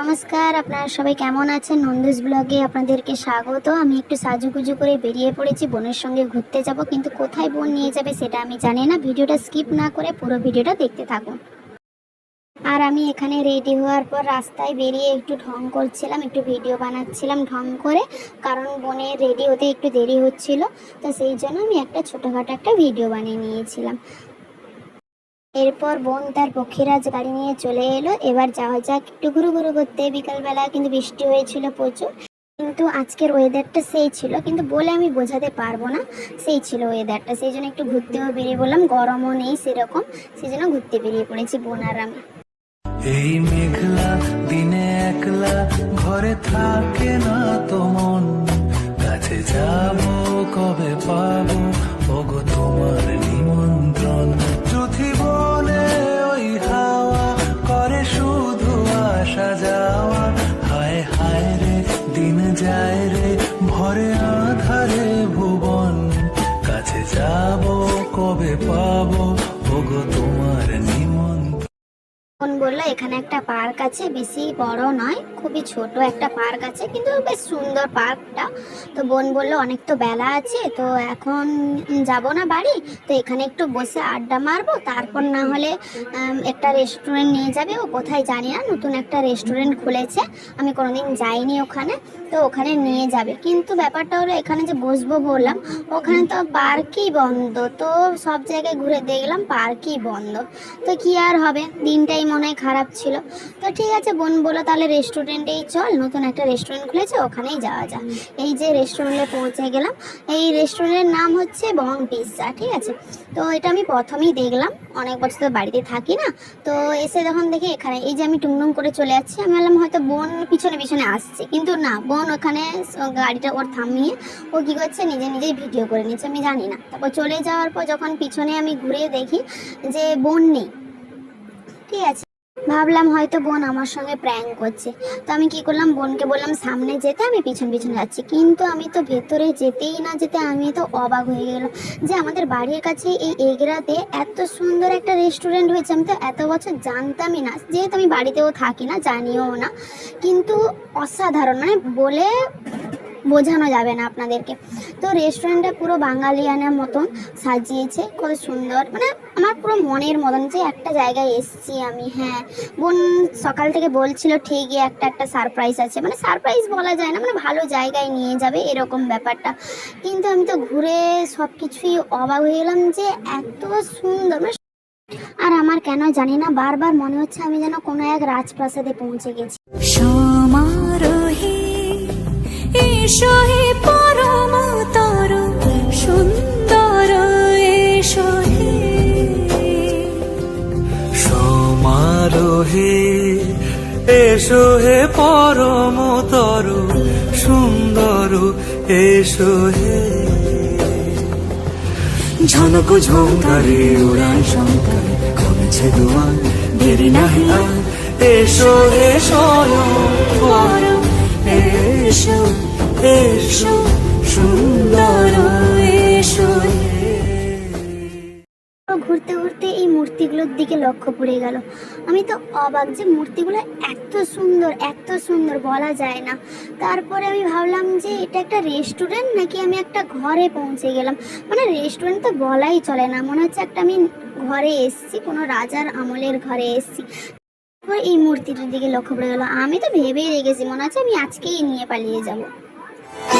নমস্কার, আপনারা সবাই কেমন আছেন? নন্দুস ব্লগে আপনাদেরকে স্বাগত। আমি একটু সাজুগুজু করে বেরিয়ে পড়েছি, বোনের সঙ্গে ঘুরতে যাব, কিন্তু কোথায় বোন নিয়ে যাবে সেটা আমি জানি না। ভিডিওটা স্কিপ না করে পুরো ভিডিওটা দেখতে থাকুন। আর আমি এখানে রেডি হওয়ার পর রাস্তায় বেরিয়ে একটু ঢং করছিলাম, একটু ভিডিও বানাচ্ছিলাম ঢং করে, কারণ বোনের রেডি হতে একটু দেরি হচ্ছিল, তো সেই জন্য আমি একটা ছোটোখাটো একটা ভিডিও বানিয়ে নিয়েছিলাম। এরপর বোন তার পক্ষীরাজ গাড়ি নিয়ে চলে এলো। এবার যাওয়া যাক। একটু ঘুরু ঘুরু করতে। বিকালবেলা কিন্তু বৃষ্টি হয়েছিল প্রচুর। কিন্তু আজকের ওয়েদারটা সেই ছিল। কিন্তু বলে আমি বোঝাতে পারব না, সেই ছিল ওয়েদারটা সেই জন্য একটু ঘুরতেও বেরিয়ে বললাম গরমও নেই সেরকম। সেই জন্য ঘুরতে বেরিয়ে পড়েছি বোন আর আমি। এই মেঘলা, দিনে একলা, ঘরে থাকে না তো মন। কাছে যাব, কবে পাবো? যায় রে ভরে আধারে ভুবন। কাছে যাব কবে পাবো? ভোগ নিমন্ত্রণ বোন বলল, এখানে একটা পার্ক আছে, বেশি বড় নয়, খুবই ছোট একটা পার্ক আছে, কিন্তু বেশ সুন্দর পার্কটা। তো বোন বলল, অনেক তো বেলা আছে, তো এখন যাব না বাড়ি, তো এখানে একটু বসে আড্ডা মারবো, তারপর না হলে একটা রেস্টুরেন্ট নিয়ে যাবে, ও কোথায় জানি না, নতুন একটা রেস্টুরেন্ট খুলেছে, আমি কোনোদিন যাইনি ওখানে, তো ওখানে নিয়ে যাবে। কিন্তু ব্যাপারটা হলো, এখানে যে বসবো বললাম, ওখানে তো পার্কই বন্ধ, তো সব জায়গায় ঘুরে দেখলাম পার্কই বন্ধ, তো কি আর হবে? দিনটাই মনে হয় খারাপ ছিল। তো ঠিক আছে, বোন বলো তাহলে রেস্টুরেন্টেই চল, নতুন একটা রেস্টুরেন্ট খুলেছে, ওখানেই যাওয়া যাক। এই যে রেস্টুরেন্টে পৌঁছে গেলাম। এই রেস্টুরেন্টের নাম হচ্ছে বং পিৎজা ঠিক আছে? তো এটা আমি প্রথমেই দেখলাম, অনেক বছর তো বাড়িতে থাকি না। তো এসে যখন দেখি এখানে, এই যে আমি টুংটুং করে চলে যাচ্ছি, আমি বললাম হয়তো বোন পিছনে পিছনে আসছে। কিন্তু না, বোন ওখানে গাড়িটা ওর থামিয়ে, ও কী করছে, নিজে নিজেই ভিডিও করে নিচ্ছে আমি জানি না। তারপর চলে যাওয়ার পর যখন পিছনে আমি ঘুরে দেখি যে বোন নেই, ঠিক আছে? ভাবলাম হয়তো বোন আমার সঙ্গে প্র্যাঙ্ক করছে। তো আমি কি করলাম? বোনকে বললাম, সামনে যেতে আমি পিছন পিছন যাচ্ছি। কিন্তু আমি তো ভেতরে যেতেই না যেতে আমি তো অবাক হয়ে গেলাম যে আমাদের বাড়ির কাছে এই এগরাতে এত সুন্দর একটা রেস্টুরেন্ট হয়েছে। আমি তো এত বছর জানতামই না, যেহেতু আমি বাড়িতেও থাকি না, জানিও না। কিন্তু অসাধারণ মানে বলে বোঝানো যাবে না আপনাদেরকে। তো রেস্টুরেন্টটা পুরো বাঙালিয়ানের মতন সাজিয়েছে, কত সুন্দর। মানে আমার পুরো মনের মতন যে একটা জায়গায় এসছি আমি হ্যাঁ। বোন সকাল থেকে বলছিল, ঠিকই, একটা একটা সারপ্রাইজ আছে। মানে সারপ্রাইজ বলা যায় না মানে ভালো জায়গায় নিয়ে যাবে এরকম ব্যাপারটা। কিন্তু আমি তো ঘুরে সব কিছুই অবাক হয়ে গেলাম যে এত সুন্দর মানে আর আমার কেন জানি না, বারবার মনে হচ্ছে আমি যেন কোনো এক রাজপ্রাসাদে পৌঁছে গেছি। সমারোহে এসো হে পরম তর সুন্দর এসো হে সমারোহে এসো হে পরম তর সুন্দর এসো হে ঝনক ঝঙ্কারে উড়ান শঙ্কারে কমেছে দুয়ার দেরি নাহি। আর এসো এসো এসো। এসো, সুন্দর এসো। ঘুরতে ঘুরতে এই মূর্তিগুলোর দিকে লক্ষ্য পড়ে গেল। আমি তো অবাক যে মূর্তিগুলো এত সুন্দর এত সুন্দর বলা যায় না। তারপরে আমি ভাবলাম যে এটা একটা রেস্টুরেন্ট নাকি আমি একটা ঘরে পৌঁছে গেলাম। মানে রেস্টুরেন্ট তো বলাই চলে না। মনে হচ্ছে একটা আমি ঘরে এসেছি, কোনো রাজার আমলের ঘরে এসেছি। তারপর এই মূর্তিটার দিকে লক্ষ্য পড়ে গেল। আমি তো ভেবেই রেখেছি, মনে হচ্ছে আমি আজকেই নিয়ে পালিয়ে যাব।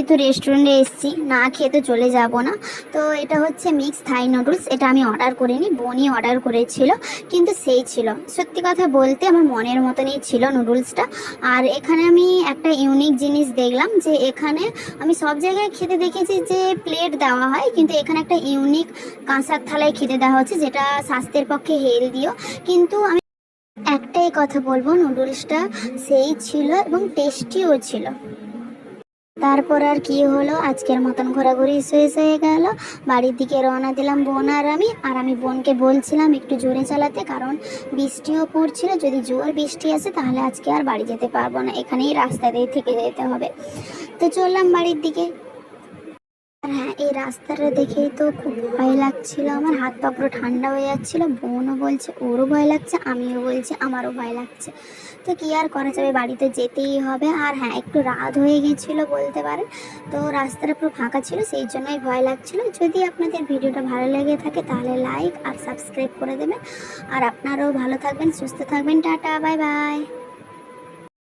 যেহেতু রেস্টুরেন্টে এসেছি, না খেয়ে তো চলে যাব না। তো এটা হচ্ছে মিক্স থাই নুডলস এটা আমি অর্ডার করিনি বোনই অর্ডার করেছিল, কিন্তু সেই ছিল। সত্যি কথা বলতে আমার মনের মতনই ছিল নুডলসটা আর এখানে আমি একটা ইউনিক জিনিস দেখলাম যে এখানে আমি সব জায়গায় খেতে দেখেছি যে প্লেট দেওয়া হয়, কিন্তু এখানে একটা ইউনিক কাঁসার থালায় খেতে দেওয়া হচ্ছে, যেটা স্বাস্থ্যের পক্ষে হেলদিও কিন্তু আমি একটাই কথা বলব নুডলসটা সেই ছিল এবং টেস্টিও ছিল। তারপর আর কি হলো? আজকের মতন ঘোরাঘুরি শেষ হয়ে গেল। বাড়ির দিকে রওনা দিলাম বোন আর আমি। আর আমি বোনকে বলছিলাম একটু জোরে চালাতে, কারণ বৃষ্টিও পড়ছিল। যদি জোর বৃষ্টি আসে, তাহলে আজকে আর বাড়ি যেতে পারব না। এখানেই রাস্তা দিয়ে থেকে যেতে হবে। তো চললাম বাড়ির দিকে। হ্যাঁ এই রাস্তাটা দেখেই তো খুব ভয় লাগছিল। আমার হাত পা পুরো ঠান্ডা হয়ে যাচ্ছিল। বোনও বলছে, ওরও ভয় লাগছে, আমিও বলছি, আমারও ভয় লাগছে। তো কি আর করা যাবে? বাড়িতে যেতেই হবে। আর হ্যাঁ একটু রাত হয়ে গেছিল বলতে পারেন। তো রাস্তাটা পুরো ফাঁকা ছিল, সেই জন্যই ভয় লাগছিল। যদি আপনাদের ভিডিওটা ভালো লেগে থাকে, তাহলে লাইক আর সাবস্ক্রাইব করে দেবেন। আর আপনারাও ভালো থাকবেন, সুস্থ থাকবেন। Tata, bye bye.